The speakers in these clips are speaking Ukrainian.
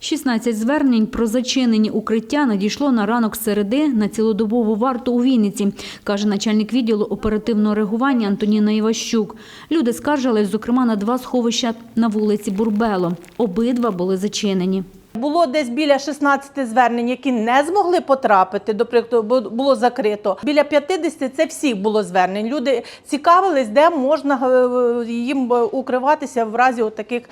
16 звернень про зачинені укриття надійшло на ранок середи на цілодобову варту у Вінниці, каже начальник відділу оперативного реагування Антоніна Іващук. Люди скаржились, зокрема, на два сховища на вулиці Бурбело. Обидва були зачинені. Було десь біля 16 звернень, які не змогли потрапити, до прикладу, було закрито. Біля 50 це всіх було звернень. Люди цікавились, де можна е, їм е, укриватися в разі таких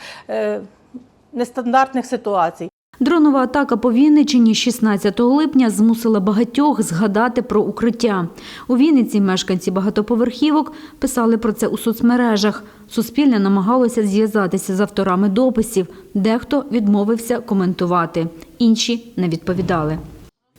нестандартних ситуацій. Дронова атака по Вінничині 16 липня змусила багатьох згадати про укриття. У Вінниці мешканці багатоповерхівок писали про це у соцмережах. Суспільне намагалося зв'язатися з авторами дописів. Дехто відмовився коментувати, інші не відповідали.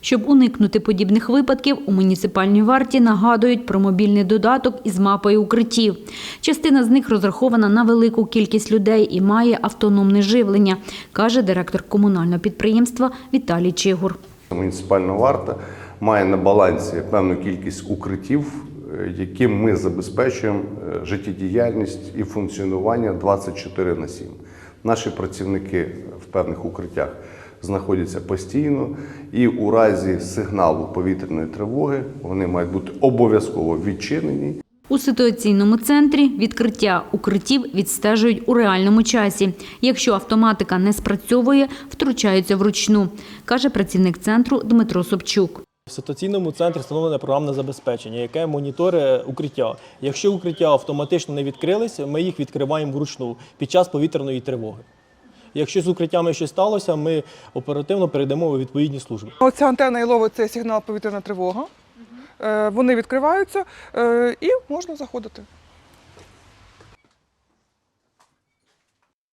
Щоб уникнути подібних випадків, у муніципальній варті нагадують про мобільний додаток із мапою укриттів. Частина з них розрахована на велику кількість людей і має автономне живлення, каже директор комунального підприємства Віталій Чигур. Муніципальна варта має на балансі певну кількість укриттів, е, яким ми забезпечуємо е, життєдіяльність і функціонування 24 на 7. Наші працівники в певних укриттях знаходяться постійно, і у разі сигналу повітряної тривоги вони мають бути обов'язково відчинені У ситуаційному центрі відкриття укриттів відстежують у реальному часі. Якщо автоматика не спрацьовує, втручаються вручну, каже працівник центру Дмитро Собчук. В ситуаційному центрі встановлене програмне забезпечення, яке моніторить укриття. Якщо укриття автоматично не відкрилися, ми їх відкриваємо вручну під час повітряної тривоги. Якщо з укриттями щось сталося, ми оперативно перейдемо у відповідні служби. Оця антенна і ловить цей сигнал повітряна тривога. Е, Вони відкриваються е, і можна заходити.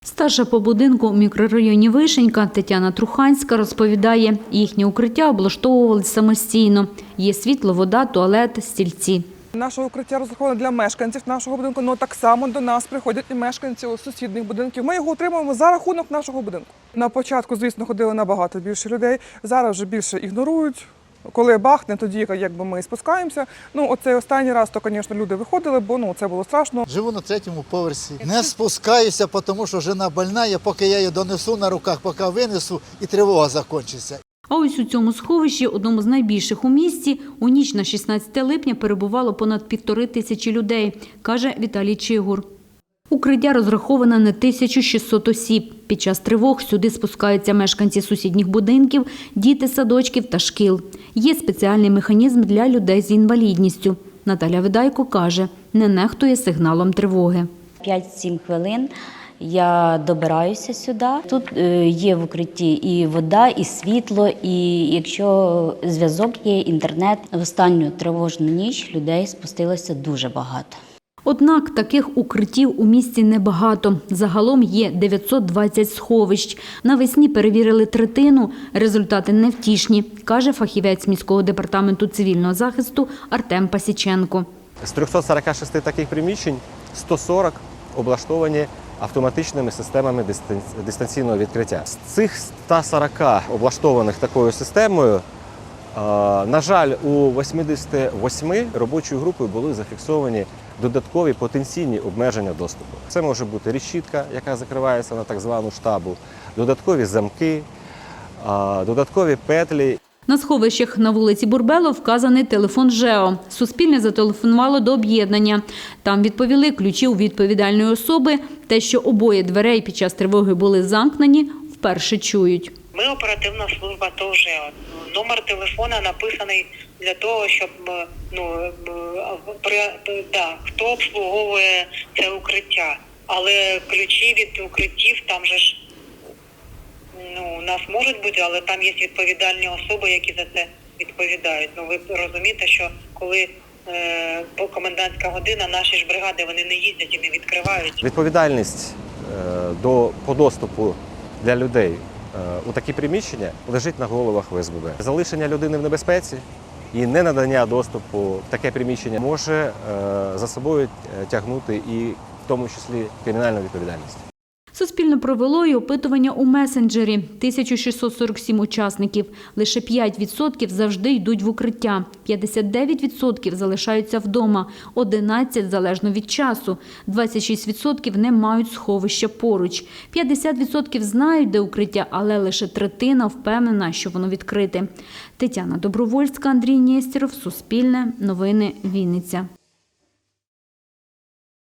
Старша по будинку у мікрорайоні Вишенька Тетяна Труханська розповідає, їхнє укриття облаштовували самостійно. Є світло, вода, туалет, стільці. Наше укриття розраховане для мешканців нашого будинку, але так само до нас приходять і мешканці сусідніх будинків. Ми його отримуємо за рахунок нашого будинку. На початку, звісно, ходили набагато більше людей. Зараз вже більше ігнорують. Коли бахне, тоді якби ми спускаємося. Ну, оцей останній раз, то, звісно, люди виходили, бо ну це було страшно. Живу на третьому поверсі. Не спускаюся, тому що жена больна, поки я її донесу на руках, поки винесу, і тривога закінчиться. А ось у цьому сховищі, одному з найбільших у місті, у ніч на 16 липня перебувало понад півтори тисячі людей, каже Віталій Чигур. Укриття розраховане на 1600 осіб. Під час тривог сюди спускаються мешканці сусідніх будинків, діти садочків та шкіл. Є спеціальний механізм для людей з інвалідністю. Наталя Видайко каже, не нехтує сигналом тривоги. 5-7 хвилин я добираюся сюди. Тут е, є в укритті і вода, і світло, і якщо зв'язок є, інтернет. В останню тривожну ніч людей спустилося дуже багато. Однак таких укриттів у місті небагато. Загалом є 920 сховищ. Навесні перевірили третину. Результати невтішні, каже фахівець міського департаменту цивільного захисту Артем Пасіченко. З 346 таких приміщень 140 облаштовані автоматичними системами дистанційного відкриття. З цих 140 облаштованих такою системою, е, на жаль, у 88 робочою групою були зафіксовані додаткові потенційні обмеження доступу. Це може бути решітка, яка закривається на так звану штабу, додаткові замки, е, додаткові петлі На сховищах на вулиці Бурбело вказаний телефон ЖЕО. Суспільне зателефонувало до об'єднання. Там відповіли ключі у відповідальної особи. Те, що обоє дверей під час тривоги були замкнені, вперше чують. Ми оперативна служба ТОЖ. Номер телефона написаний для того, щоб е, ну е, при да, хто обслуговує це укриття. Але ключі від укриттів там же ж нас можуть бути, але там є відповідальні особи, які за це відповідають. Ну ви розумієте, що коли е, комендантська година, наші ж бригади вони не їздять і не відкривають. Відповідальність е, до по доступу для людей е, у такі приміщення лежить на головах ВСББ. Залишення людини в небезпеці і ненадання доступу в таке приміщення може е, за собою е, тягнути і в тому числі кримінальну відповідальність. Суспільне провело й опитування у месенджері. 1647 учасників. Лише 5% завжди йдуть в укриття. 59% залишаються вдома. 11% залежно від часу. 26% не мають сховища поруч. 50% знають, де укриття, але лише третина впевнена, що воно відкрите. Тетяна Добровольська, Андрій Нєстєров, Суспільне, Новини, Вінниця.